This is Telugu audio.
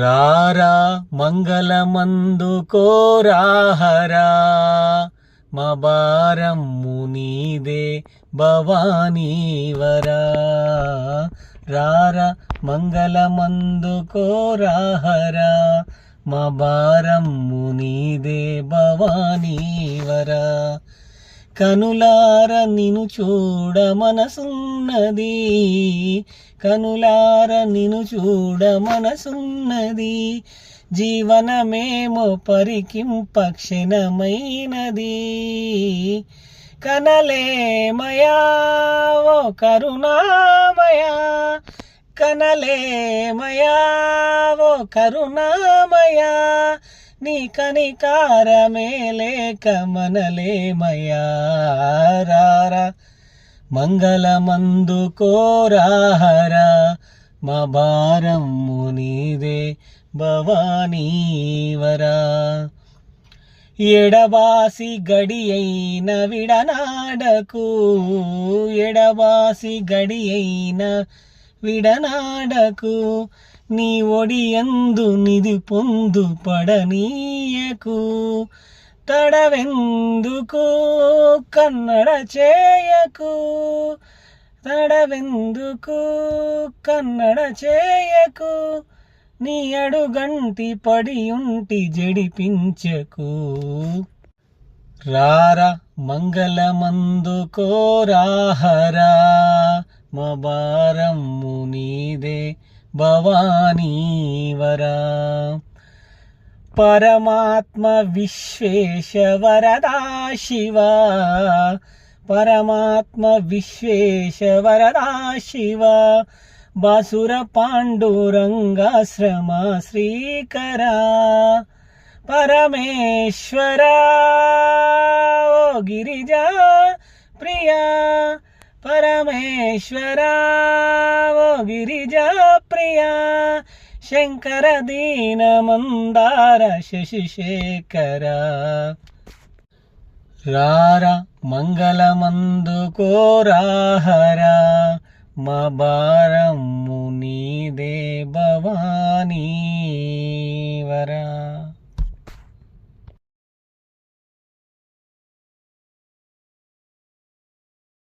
రారా మంగళమందు కోరాహరా మా భారమ్ము నీదే భవానీవరా. రారా మంగళమందు కోరాహరా మా భారమ్ము నీదే భవానీవరా. కనులార నిను చూడ మనసున్నది. కనులార నిను చూడ మనసున్నది. జీవనమేమో పరికింప క్షణమైనది కనలేమయా ఓ కరుణామయా. కనలేమయా ఓ కరుణామయా. నీ కనికారమే లేక మనలేమయా మంగళమందు కోరాహరా మా భారం మునిదే భవానీవరా. ఎడబాసి గడియైన విడనాడకు ఎడబాసి గడియైన అయిన విడనాడకు నీ ఒడియందు నిధి పొందు పడనీయకు. తడవెందుకు కన్నడ చేయకు? తడవెందుకు కన్నడ చేయకు? నీ అడుగంటి పడి ఉంటి జడిపించకు రారా మంగళమందు కోరాహరా. మా భారమ్ము నీదే భవానీవరా పరమాత్మ విశ్వేశవరదా శివ పరమాత్మ విశ్వేశవరదా శివ బాసుర పాండురంగాశ్రమ శ్రీకర పరమేశ్వర ఓ గిరిజా ప్రియా పరమేశ్వరా ఓ గిరిజా ప్రియా శంకర దీన మందార శశిశేఖర. రార మంగళమందు కోరాహరా మా భారము నీదే భవానీ వరా